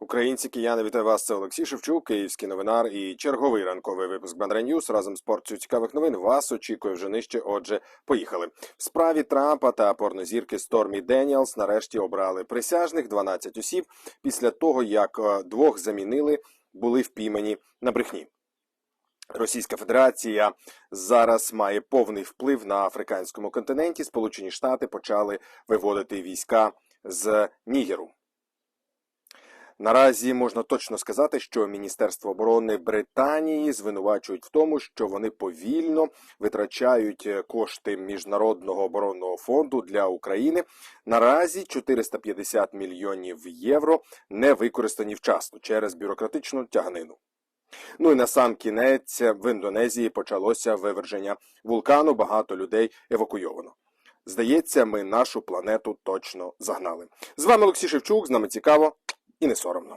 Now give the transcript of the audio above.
Українці, кияни, вітаю вас. Це Олексій Шевчук, київський новинар і черговий ранковий випуск Бандра Ньюс. Разом з порцією цікавих новин вас очікує вже нижче. Отже, поїхали. В справі Трампа та порнозірки Стормі Деніелс нарешті обрали присяжних 12 осіб після того, як е, двох замінили, були впіймані на брехні. Російська Федерація зараз має повний вплив на африканському континенті. Сполучені Штати почали виводити війська з Нігеру. Наразі можна точно сказати, що Міністерство оборони Британії звинувачують в тому, що вони повільно витрачають е, кошти міжнародного оборонного фонду для України. Наразі 450 мільйонів євро не використані вчасно через бюрократичну тяганину. Ну і на сам кінець в Індонезії почалося виверження вулкану. Багато людей евакуйовано. Здається, ми нашу планету точно загнали. З вами Олексій Шевчук. З нами цікаво і не соромно.